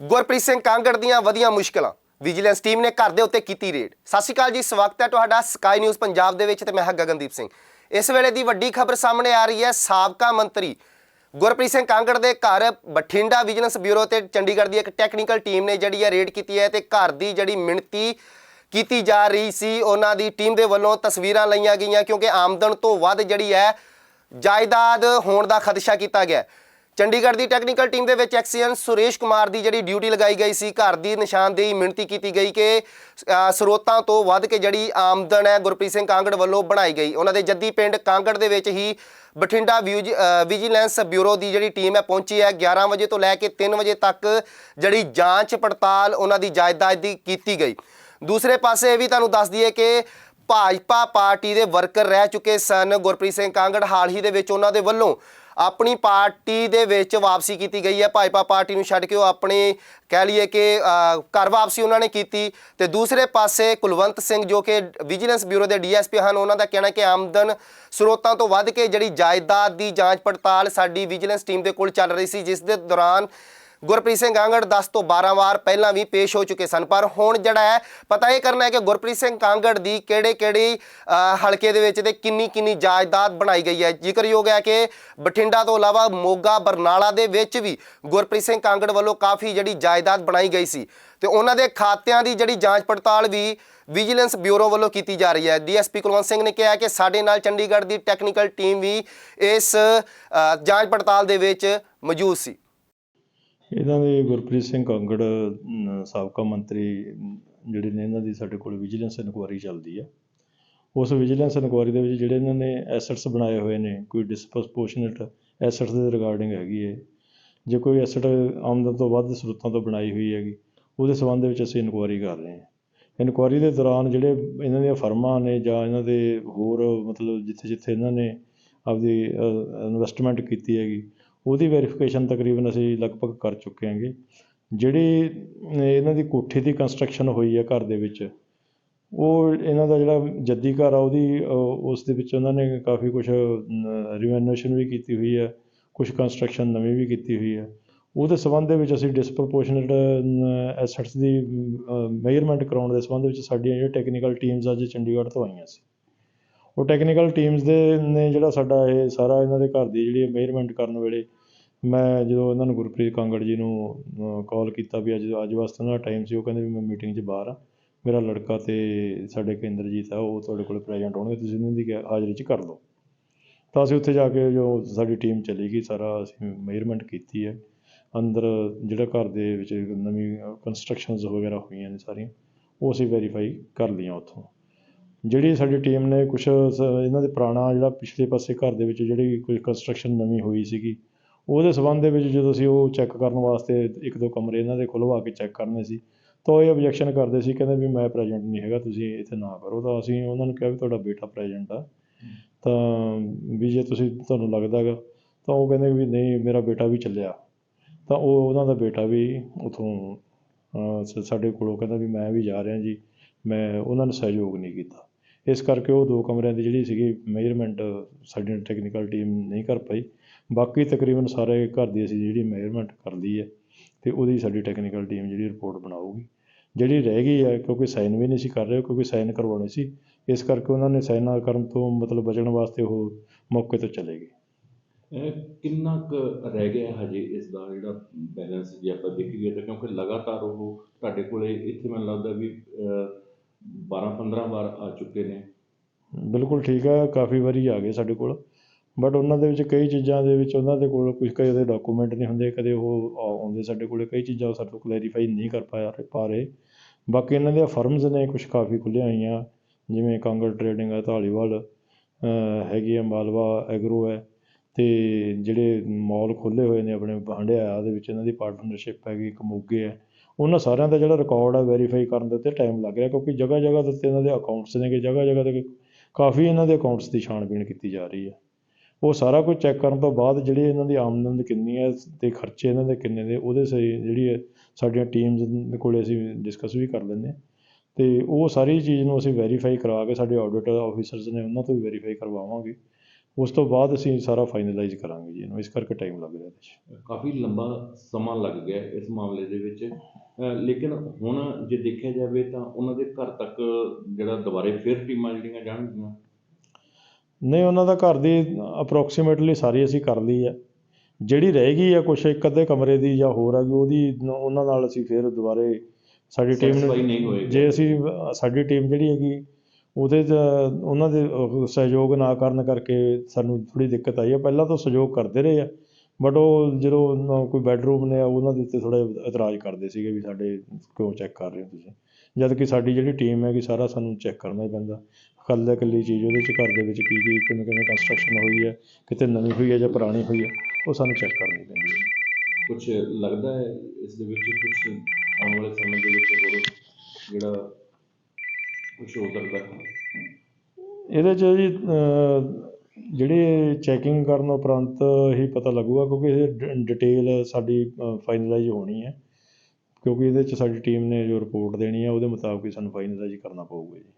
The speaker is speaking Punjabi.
ਗੁਰਪ੍ਰੀਤ ਸਿੰਘ ਕਾਂਗੜ ਦੀਆਂ ਵਧੀਆਂ ਮੁਸ਼ਕਲਾਂ। ਵਿਜੀਲੈਂਸ ਟੀਮ ਨੇ ਘਰ ਦੇ ਉੱਤੇ ਕੀਤੀ ਰੇਡ। ਸਤਿ ਸ਼੍ਰੀ ਅਕਾਲ ਜੀ, ਸਵਾਗਤ ਹੈ ਤੁਹਾਡਾ ਸਕਾਈ ਨਿਊਜ਼ ਪੰਜਾਬ ਦੇ ਵਿੱਚ ਤੇ ਮੈਂ ਹਾਂ ਗਗਨਦੀਪ ਸਿੰਘ। ਇਸ ਵੇਲੇ ਦੀ ਵੱਡੀ ਖਬਰ ਸਾਹਮਣੇ ਆ ਰਹੀ ਹੈ, ਸਾਬਕਾ ਮੰਤਰੀ ਗੁਰਪ੍ਰੀਤ ਸਿੰਘ ਕਾਂਗੜ ਦੇ ਘਰ ਬਠਿੰਡਾ ਵਿਜੀਲੈਂਸ ਬਿਊਰੋ ਤੇ ਚੰਡੀਗੜ੍ਹ ਦੀ ਇੱਕ ਟੈਕਨੀਕਲ ਟੀਮ ਨੇ ਜਿਹੜੀ ਹੈ ਰੇਡ ਕੀਤੀ ਹੈ ਤੇ ਘਰ ਦੀ ਜਿਹੜੀ ਮਿਣਤੀ ਕੀਤੀ ਜਾ ਰਹੀ ਸੀ, ਉਹਨਾਂ ਦੀ ਟੀਮ ਦੇ ਵੱਲੋਂ ਤਸਵੀਰਾਂ ਲਈਆਂ ਗਈਆਂ ਕਿਉਂਕਿ ਆਮਦਨ ਤੋਂ ਵੱਧ ਜਿਹੜੀ ਹੈ ਜਾਇਦਾਦ ਹੋਣ ਦਾ ਖਦਸ਼ਾ ਕੀਤਾ ਗਿਆ। ਚੰਡੀਗੜ੍ਹ ਦੀ ਟੈਕਨੀਕਲ ਟੀਮ ਦੇ ਵਿੱਚ ਐਕਸੀਅਨ ਸੁਰੇਸ਼ ਕੁਮਾਰ ਦੀ ਜਿਹੜੀ ਡਿਊਟੀ ਲਗਾਈ ਗਈ ਸੀ, ਘਰ ਦੀ ਨਿਸ਼ਾਨਦੇਹੀ ਮਿਣਤੀ ਕੀਤੀ ਗਈ ਕਿ ਸਰੋਤਾਂ ਤੋਂ ਵੱਧ ਕੇ ਜਿਹੜੀ ਆਮਦਨ ਹੈ ਗੁਰਪ੍ਰੀਤ ਸਿੰਘ ਕਾਂਗੜ ਵੱਲੋਂ ਬਣਾਈ ਗਈ। ਉਹਨਾਂ ਦੇ ਜੱਦੀ ਪਿੰਡ ਕਾਂਗੜ ਦੇ ਵਿੱਚ ਹੀ ਬਠਿੰਡਾ ਵਿਊਜ- ਵਿਜੀਲੈਂਸ ਬਿਊਰੋ ਦੀ ਜਿਹੜੀ ਟੀਮ ਹੈ ਪਹੁੰਚੀ ਹੈ। 11 ਵਜੇ ਤੋਂ ਲੈ ਕੇ 3 ਵਜੇ ਤੱਕ ਜਿਹੜੀ ਜਾਂਚ ਪੜਤਾਲ ਉਹਨਾਂ ਦੀ ਜਾਇਦਾਦ ਦੀ ਕੀਤੀ ਗਈ। ਦੂਸਰੇ ਪਾਸੇ ਇਹ ਵੀ ਤੁਹਾਨੂੰ ਦੱਸ ਦਈਏ ਕਿ ਭਾਜਪਾ ਪਾਰਟੀ ਦੇ ਵਰਕਰ ਰਹਿ ਚੁੱਕੇ ਸਨ। ਗੁਰਪ੍ਰੀਤ ਸਿੰਘ ਕਾਂਗੜ ਹਾਲ ਹੀ ਦੇ ਵਿੱਚ ਉਹਨਾਂ ਦੇ ਵੱਲੋਂ ਆਪਣੀ ਪਾਰਟੀ ਦੇ ਵਿੱਚ ਵਾਪਸੀ ਕੀਤੀ ਗਈ ਹੈ। ਭਾਜਪਾ ਪਾਰਟੀ ਨੂੰ ਛੱਡ ਕੇ ਉਹ ਆਪਣੇ ਕਹਿ ਲਈਏ ਕਿ ਘਰ ਵਾਪਸੀ ਉਹਨਾਂ ਨੇ ਕੀਤੀ। ਤੇ ਦੂਸਰੇ ਪਾਸੇ ਕੁਲਵੰਤ ਸਿੰਘ ਜੋ ਕਿ ਵਿਜੀਲੈਂਸ ਬਿਊਰੋ ਦੇ ਡੀਐਸਪੀ ਹਨ, ਉਹਨਾਂ ਦਾ ਕਹਿਣਾ ਕਿ ਆਮਦਨ ਸਰੋਤਾਂ ਤੋਂ ਵੱਧ ਕੇ ਜਿਹੜੀ ਜਾਇਦਾਦ ਦੀ ਜਾਂਚ ਪੜਤਾਲ ਸਾਡੀ ਵਿਜੀਲੈਂਸ ਟੀਮ ਦੇ ਕੋਲ ਚੱਲ ਰਹੀ ਸੀ, ਜਿਸ ਦੇ ਦੌਰਾਨ ਗੁਰਪ੍ਰੀਤ ਸਿੰਘ ਕਾਂਗੜ 10 ਤੋਂ 12 ਵਾਰ ਪਹਿਲਾਂ ਵੀ ਪੇਸ਼ ਹੋ ਚੁੱਕੇ ਸਨ, ਪਰ ਹੁਣ ਜਿਹੜਾ ਹੈ, ਪਤਾ ਇਹ ਕਰਨਾ ਹੈ ਕਿ ਗੁਰਪ੍ਰੀਤ ਸਿੰਘ ਕਾਂਗੜ ਦੀ ਕਿਹੜੇ ਕਿਹੜੇ ਹਲਕੇ ਦੇ ਵਿੱਚ ਤੇ ਕਿੰਨੀ ਕਿੰਨੀ ਜਾਇਦਾਦ ਬਣਾਈ ਗਈ ਹੈ। ਜ਼ਿਕਰਯੋਗ ਹੈ ਕਿ ਬਠਿੰਡਾ ਤੋਂ ਇਲਾਵਾ ਮੋਗਾ, ਬਰਨਾਲਾ ਦੇ ਵਿੱਚ ਵੀ ਗੁਰਪ੍ਰੀਤ ਸਿੰਘ ਕਾਂਗੜ ਵੱਲੋਂ ਕਾਫੀ ਜਿਹੜੀ ਜਾਇਦਾਦ ਬਣਾਈ ਗਈ ਸੀ। ਤੇ ਉਹਨਾਂ ਦੇ ਖਾਤਿਆਂ ਦੀ ਜਿਹੜੀ ਜਾਂਚ ਪੜਤਾਲ ਵੀ ਵਿਜੀਲੈਂਸ ਬਿਊਰੋ ਵੱਲੋਂ ਕੀਤੀ ਜਾ ਰਹੀ ਹੈ। ਡੀਐਸਪੀ ਕੁਲਵੰਤ ਸਿੰਘ ਨੇ ਕਿਹਾ ਕਿ ਸਾਡੇ ਨਾਲ ਚੰਡੀਗੜ੍ਹ ਦੀ ਟੈਕਨੀਕਲ ਟੀਮ ਵੀ ਇਸ ਜਾਂਚ ਪੜਤਾਲ ਦੇ ਵਿੱਚ ਮੌਜੂਦ ਸੀ। ਇਹਨਾਂ ਦੇ ਗੁਰਪ੍ਰੀਤ ਸਿੰਘ ਕਾਂਗੜ ਸਾਬਕਾ ਮੰਤਰੀ ਜਿਹੜੇ ਨੇ ਇਹਨਾਂ ਦੀ ਸਾਡੇ ਕੋਲ ਵਿਜੀਲੈਂਸ ਇਨਕੁਆਇਰੀ ਚੱਲਦੀ ਆ। ਉਸ ਵਿਜੀਲੈਂਸ ਇਨਕੁਆਇਰੀ ਦੇ ਵਿੱਚ ਜਿਹੜੇ ਇਹਨਾਂ ਨੇ ਐਸੈਟਸ ਬਣਾਏ ਹੋਏ ਨੇ, ਕੋਈ ਡਿਸਪੋਰਸ਼ਨੇਟ ਐਸੈਟਸ ਦੇ ਰਿਗਾਰਡਿੰਗ ਹੈਗੀ ਹੈ ਜੇ ਕੋਈ ਐਸੈਟ ਆਮਦਨ ਤੋਂ ਵੱਧ ਸਰੋਤਾਂ ਤੋਂ ਬਣਾਈ ਹੋਈ ਹੈਗੀ, ਉਹਦੇ ਸੰਬੰਧ ਵਿੱਚ ਅਸੀਂ ਇਨਕੁਆਇਰੀ ਕਰ ਰਹੇ ਹਾਂ। ਇਨਕੁਆਇਰੀ ਦੇ ਦੌਰਾਨ ਜਿਹੜੇ ਇਹਨਾਂ ਦੀਆਂ ਫਰਮਾਂ ਨੇ ਜਾਂ ਇਹਨਾਂ ਦੇ ਹੋਰ ਮਤਲਬ ਜਿੱਥੇ ਜਿੱਥੇ ਇਹਨਾਂ ਨੇ ਆਪਦੀ ਇਨਵੈਸਟਮੈਂਟ ਕੀਤੀ ਹੈਗੀ ਉਹਦੀ ਵੈਰੀਫਿਕੇਸ਼ਨ ਤਕਰੀਬਨ ਅਸੀਂ ਲਗਭਗ ਕਰ ਚੁੱਕੇ ਹਾਂਗੇ। ਜਿਹੜੀ ਇਹਨਾਂ ਦੀ ਕੋਠੀ ਦੀ ਕੰਸਟਰਕਸ਼ਨ ਹੋਈ ਹੈ ਘਰ ਦੇ ਵਿੱਚ, ਉਹ ਇਹਨਾਂ ਦਾ ਜਿਹੜਾ ਜੱਦੀ ਘਰ ਆ, ਉਹਦੀ ਉਸ ਦੇ ਵਿੱਚ ਉਹਨਾਂ ਨੇ ਕਾਫੀ ਕੁਝ ਰਿਨੋਵੇਸ਼ਨ ਵੀ ਕੀਤੀ ਹੋਈ ਹੈ ਕੁਝ ਕੰਸਟਰਕਸ਼ਨ ਨਵੀਂ ਵੀ ਕੀਤੀ ਹੋਈ ਹੈ। ਉਹਦੇ ਸੰਬੰਧ ਦੇ ਵਿੱਚ ਅਸੀਂ ਡਿਸਪ੍ਰੋਪੋਰਸ਼ਨੇਟ ਐਸੈਟਸ ਦੀ ਮੇਜਰਮੈਂਟ ਕਰਾਉਣ ਦੇ ਸੰਬੰਧ ਵਿੱਚ ਸਾਡੀਆਂ ਜਿਹੜੀਆਂ ਟੈਕਨੀਕਲ ਟੀਮਸ ਅੱਜ ਚੰਡੀਗੜ੍ਹ ਤੋਂ ਆਈਆਂ ਸੀ। ਉਹ ਟੈਕਨੀਕਲ ਟੀਮਸ ਦੇ ਨੇ ਜਿਹੜਾ ਸਾਡਾ ਇਹ ਸਾਰਾ ਇਹਨਾਂ ਦੇ ਘਰ ਦੀ ਜਿਹੜੀ ਮੇਜਰਮੈਂਟ ਕਰਨ ਵੇਲੇ ਮੈਂ ਜਦੋਂ ਇਹਨਾਂ ਨੂੰ ਗੁਰਪ੍ਰੀਤ ਕਾਂਗੜ ਜੀ ਨੂੰ ਕਾਲ ਕੀਤਾ ਵੀ ਅੱਜ ਅੱਜ ਵਾਸਤੇ ਉਹਨਾਂ ਦਾ ਟਾਈਮ ਸੀ, ਉਹ ਕਹਿੰਦੇ ਵੀ ਮੈਂ ਮੀਟਿੰਗ 'ਚ ਬਾਹਰ ਹਾਂ ਮੇਰਾ ਲੜਕਾ ਅਤੇ ਸਾਡੇ ਕੇਂਦਰਜੀਤ ਆ, ਉਹ ਤੁਹਾਡੇ ਕੋਲ ਪ੍ਰੈਜ਼ੈਂਟ ਹੋਣਗੇ, ਤੁਸੀਂ ਉਹਨਾਂ ਦੀ ਕ- ਹਾਜ਼ਰੀ 'ਚ ਕਰ ਲਓ। ਤਾਂ ਅਸੀਂ ਉੱਥੇ ਜਾ ਕੇ ਜੋ ਸਾਡੀ ਟੀਮ ਚਲੀ ਗਈ, ਸਾਰਾ ਅਸੀਂ ਮੇਜਰਮੈਂਟ ਕੀਤੀ ਹੈ। ਅੰਦਰ ਜਿਹੜਾ ਘਰ ਦੇ ਵਿੱਚ ਨਵੀਂ ਕੰਸਟਰਕਸ਼ਨਸ ਵਗੈਰਾ ਹੋਈਆਂ ਨੇ ਸਾਰੀਆਂ, ਉਹ ਅਸੀਂ ਵੈਰੀਫਾਈ ਕਰ ਲਈਆਂ ਉੱਥੋਂ। ਜਿਹੜੀ ਸਾਡੀ ਟੀਮ ਨੇ ਕੁਛ ਸ ਇਹਨਾਂ ਦੇ ਪੁਰਾਣਾ ਜਿਹੜਾ ਪਿਛਲੇ ਪਾਸੇ ਘਰ ਦੇ ਵਿੱਚ ਜਿਹੜੀ ਕੋਈ ਕੰਸਟਰਕਸ਼ਨ ਨਵੀਂ ਹੋਈ ਸੀਗੀ, ਉਹਦੇ ਸੰਬੰਧ ਦੇ ਵਿੱਚ ਜਦੋਂ ਅਸੀਂ ਉਹ ਚੈੱਕ ਕਰਨ ਵਾਸਤੇ ਇੱਕ ਦੋ ਕਮਰੇ ਇਹਨਾਂ ਦੇ ਖੁਲਵਾ ਕੇ ਚੈੱਕ ਕਰਨੇ ਸੀ, ਤਾਂ ਉਹ ਇਹ ਓਬਜੈਕਸ਼ਨ ਕਰਦੇ ਸੀ, ਕਹਿੰਦੇ ਵੀ ਮੈਂ ਪ੍ਰੈਜ਼ੈਂਟ ਨਹੀਂ ਹੈਗਾ, ਤੁਸੀਂ ਇੱਥੇ ਨਾ ਕਰੋ, ਤਾਂ ਅਸੀਂ ਉਹਨਾਂ ਨੂੰ ਕਿਹਾ ਵੀ ਤੁਹਾਡਾ ਬੇਟਾ ਪ੍ਰੈਜ਼ੈਂਟ ਆ। ਤਾਂ ਵੀ ਜੇ ਤੁਸੀਂ ਤੁਹਾਨੂੰ ਲੱਗਦਾ ਗਾ ਤਾਂ ਉਹ ਕਹਿੰਦੇ ਵੀ ਨਹੀਂ, ਮੇਰਾ ਬੇਟਾ ਵੀ ਚੱਲਿਆ। ਤਾਂ ਉਹ ਉਹਨਾਂ ਦਾ ਬੇਟਾ ਵੀ ਉਥੋਂ ਸਾਡੇ ਕੋਲੋਂ ਕਹਿੰਦਾ ਵੀ ਮੈਂ ਵੀ ਜਾ ਰਿਹਾ ਜੀ, ਮੈਂ ਉਹਨਾਂ ਨੇ ਸਹਿਯੋਗ ਨਹੀਂ ਕੀਤਾ। ਇਸ ਕਰਕੇ ਉਹ ਦੋ ਕਮਰਿਆਂ ਦੀ ਜਿਹੜੀ ਸੀਗੀ ਮੇਜਰਮੈਂਟ ਸਾਡੀ ਟੈਕਨੀਕਲ ਟੀਮ ਨਹੀਂ ਕਰ ਪਾਈ। ਬਾਕੀ ਤਕਰੀਬਨ ਸਾਰੇ ਘਰ ਦੀ ਅਸੀਂ ਜਿਹੜੀ ਮੇਜਰਮੈਂਟ ਕਰ ਲਈ ਹੈ ਅਤੇ ਉਹਦੀ ਸਾਡੀ ਟੈਕਨੀਕਲ ਟੀਮ ਜਿਹੜੀ ਰਿਪੋਰਟ ਬਣਾਊਗੀ। ਜਿਹੜੀ ਰਹਿ ਗਈ ਹੈ, ਕਿਉਂਕਿ ਸਾਈਨ ਵੀ ਨਹੀਂ ਸੀ ਕਰ ਰਹੇ, ਕਿਉਂਕਿ ਸਾਈਨ ਕਰਵਾਉਣੇ ਸੀ। ਇਸ ਕਰਕੇ ਉਹਨਾਂ ਨੇ ਸਾਈਨ ਨਾ ਕਰਨ ਤੋਂ ਮਤਲਬ ਬਚਣ ਵਾਸਤੇ ਉਹ ਮੌਕੇ ਤੋਂ ਚਲੇ ਗਏ। ਕਿੰਨਾ ਕੁ ਰਹਿ ਗਿਆ ਹਜੇ ਇਸ ਦਾ ਜਿਹੜਾ ਬੈਲੈਂਸ ਜੇ ਆਪਾਂ ਦੇਖੀਏ ਤਾਂ, ਕਿਉਂਕਿ ਲਗਾਤਾਰ ਉਹ ਤੁਹਾਡੇ ਕੋਲੇ ਇੱਥੇ ਮੈਨੂੰ ਲੱਗਦਾ ਵੀ 12 15 ਵਾਰ ਆ ਚੁੱਕੇ ਨੇ। ਬਿਲਕੁਲ ਠੀਕ ਹੈ ਕਾਫੀ ਵਾਰੀ ਆ ਗਏ ਸਾਡੇ ਕੋਲ। ਬਟ ਉਹਨਾਂ ਦੇ ਵਿੱਚ ਕਈ ਚੀਜ਼ਾਂ ਦੇ ਵਿੱਚ ਉਹਨਾਂ ਦੇ ਕੋਲ ਕੁਝ ਕਈ ਉਹਦੇ ਡਾਕੂਮੈਂਟ ਨਹੀਂ ਹੁੰਦੇ, ਕਦੇ ਉਹ ਆਉਂਦੇ ਸਾਡੇ ਕੋਲੇ। ਕਈ ਚੀਜ਼ਾਂ ਉਹ ਸਾਡੇ ਤੋਂ ਕਲੈਰੀਫਾਈ ਨਹੀਂ ਕਰ ਪਾਇਆ ਪਾ ਰਹੇ। ਬਾਕੀ ਇਹਨਾਂ ਦੀਆਂ ਫਰਮਸ ਨੇ ਕੁਝ ਕਾਫੀ ਖੁੱਲ੍ਹੀਆਂ ਹੋਈਆਂ, ਜਿਵੇਂ ਕਾਂਗੜ ਟਰੇਡਿੰਗ ਹੈ ਧਾਲੀਵਾਲ ਹੈਗੀ ਆ, ਮਾਲਵਾ ਐਗਰੋ ਹੈ ਤੇ ਜਿਹੜੇ ਮਾਲ ਖੋਲ੍ਹੇ ਹੋਏ ਨੇ ਆਪਣੇ ਹੰਡਿਆਇਆ ਦੇ ਵਿੱਚ, ਇਹਨਾਂ ਦੀ ਪਾਰਟਨਰਸ਼ਿਪ ਹੈਗੀ, ਇੱਕ ਮੋਗੇ ਹੈ ਉਹਨਾਂ ਸਾਰਿਆਂ ਦਾ ਜਿਹੜਾ ਰਿਕਾਰਡ ਆ ਵੈਰੀਫਾਈ ਕਰਨ ਦੇ ਉੱਤੇ ਟਾਈਮ ਲੱਗ ਰਿਹਾ ਕਿਉਂਕਿ ਜਗ੍ਹਾ ਜਗ੍ਹਾ ਦੇ ਉੱਤੇ ਇਹਨਾਂ ਦੇ ਅਕਾਊਂਟਸ ਨੇਗੇ ਜਗ੍ਹਾ ਜਗ੍ਹਾ ਤੇ ਕਾਫੀ ਇਹਨਾਂ ਦੇ ਅਕਾਊਂਟਸ ਦੀ ਛਾਣਬੀਣ ਕੀਤੀ ਜਾ ਰਹੀ ਹੈ ਉਹ ਸਾਰਾ ਕੁਝ ਚੈੱਕ ਕਰਨ ਤੋਂ ਬਾਅਦ ਜਿਹੜੀ ਇਹਨਾਂ ਦੀ ਆਮਦਨ ਕਿੰਨੀ ਹੈ ਤੇ ਖਰਚੇ ਇਹਨਾਂ ਦੇ ਕਿੰਨੇ ਨੇ, ਉਹਦੇ ਸਹੀ ਜਿਹੜੀ ਹੈ ਸਾਡੀਆਂ ਟੀਮਸ ਦੇ ਕੋਲੇ ਅਸੀਂ ਡਿਸਕਸ ਵੀ ਕਰ ਲੈਂਦੇ ਹਾਂ ਤੇ ਉਹ ਸਾਰੀ ਚੀਜ਼ ਨੂੰ ਅਸੀਂ ਵੈਰੀਫਾਈ ਕਰਾ ਕੇ ਸਾਡੇ ਆਡਿਟ ਆਫੀਸਰਸ ਨੇ ਉਹਨਾਂ ਤੋਂ ਵੀ ਵੈਰੀਫਾਈ ਕਰਵਾਵਾਂਗੇ। ਉਸ ਤੋਂ ਬਾਅਦ ਅਸੀਂ ਸਾਰਾ ਫਾਈਨਲਾਈਜ਼ ਕਰਾਂਗੇ ਜੀ ਇਹਨੂੰ ਇਸ ਕਰਕੇ ਟਾਈਮ ਲੱਗ ਰਿਹਾ ਇਹਦੇ 'ਚ। ਕਾਫੀ ਲੰਬਾ ਸਮਾਂ ਲੱਗ ਗਿਆ ਇਸ ਮਾਮਲੇ ਦੇ ਵਿੱਚ। ਲੇਕਿਨ ਹੁਣ ਜੇ ਦੇਖਿਆ ਜਾਵੇ ਤਾਂ ਉਹਨਾਂ ਦੇ ਘਰ ਤੱਕ ਜਿਹੜਾ ਦੁਬਾਰੇ ਫਿਰ ਟੀਮਾਂ ਜਿਹੜੀਆਂ ਜਾਣਗੀਆਂ? ਨਹੀਂ ਉਹਨਾਂ ਦਾ ਘਰ ਦੀ ਅਪਰੋਕਸੀਮੇਟਲੀ ਸਾਰੀ ਅਸੀਂ ਕਰ ਲਈ ਹੈ। ਜਿਹੜੀ ਰਹਿ ਗਈ ਆ ਕੁਛ ਇੱਕ ਅੱਧੇ ਕਮਰੇ ਦੀ ਜਾਂ ਹੋਰ ਆ ਉਹਦੀ ਨ- ਉਹਨਾਂ ਨਾਲ ਅਸੀਂ ਫਿਰ ਦੁਬਾਰੇ ਸਾਡੀ ਟੀਮ ਹੋਏਗਾ। ਜੇ ਅਸੀਂ ਸਾਡੀ ਟੀਮ ਜਿਹੜੀ ਹੈਗੀ ਉਹਦੇ 'ਚ ਉਹਨਾਂ ਦੇ ਸਹਿਯੋਗ ਨਾ ਕਰਨ ਕਰਕੇ ਸਾਨੂੰ ਥੋੜ੍ਹੀ ਦਿੱਕਤ ਆਈ ਹੈ ਪਹਿਲਾਂ ਤਾਂ ਸਹਿਯੋਗ ਕਰਦੇ ਰਹੇ ਆ ਬਟ ਉਹ ਜਦੋਂ ਕੋਈ ਬੈਡਰੂਮ ਨੇ ਉਹਨਾਂ ਦੇ ਉੱਤੇ ਥੋੜਾ ਇਤਰਾਜ਼ ਕਰਦੇ ਸੀਗੇ ਵੀ ਸਾਡੇ ਕਿਉਂ ਚੈੱਕ ਕਰ ਰਹੇ ਹੋ ਤੁਸੀਂ? ਜਦ ਕਿ ਸਾਡੀ ਜਿਹੜੀ ਟੀਮ ਹੈਗੀ, ਸਾਰਾ ਸਾਨੂੰ ਚੈੱਕ ਕਰਨਾ ਹੀ ਪੈਂਦਾ। ਇਕੱਲੇ ਇਕੱਲੀ ਚੀਜ਼ ਉਹਦੇ 'ਚ, ਘਰ ਦੇ ਵਿੱਚ ਕੀ ਕੀ ਕਿਵੇਂ ਕਿਵੇਂ ਕੰਸਟਰਕਸ਼ਨ ਹੋਈ ਹੈ ਕਿਤੇ ਨਵੀਂ ਹੋਈ ਹੈ ਜਾਂ ਪੁਰਾਣੀ ਹੋਈ ਹੈ ਉਹ ਸਾਨੂੰ ਚੈੱਕ ਕਰਨੀ ਪੈਂਦੀ ਹੈ ਕੁਝ ਲੱਗਦਾ ਹੈ ਇਸ ਦੇ ਵਿੱਚ ਕੁਝ ਆਉਣ ਵਾਲੇ ਸਮੇਂ ਦੇ ਵਿੱਚ ਹੋਰ ਜਿਹੜਾ ਕੁਝ ਹੋ ਸਕਦਾ ਇਹਦੇ 'ਚ ਜੀ ਅਹ, ਜਿਹੜੇ ਚੈਕਿੰਗ ਕਰਨ ਉਪਰੰਤ ਹੀ ਪਤਾ ਲੱਗੂਗਾ ਕਿਉਂਕਿ ਇਹ ਡਿਟੇਲ ਸਾਡੀ ਫਾਈਨਲਾਈਜ਼ ਹੋਣੀ ਹੈ। ਕਿਉਂਕਿ ਇਹਦੇ 'ਚ ਸਾਡੀ ਟੀਮ ਨੇ ਜੋ ਰਿਪੋਰਟ ਦੇਣੀ ਹੈ ਉਹਦੇ ਮੁਤਾਬਕ ਹੀ ਸਾਨੂੰ ਫਾਈਨਲਾਈਜ਼ ਕਰਨਾ ਪਊਗਾ ਜੀ।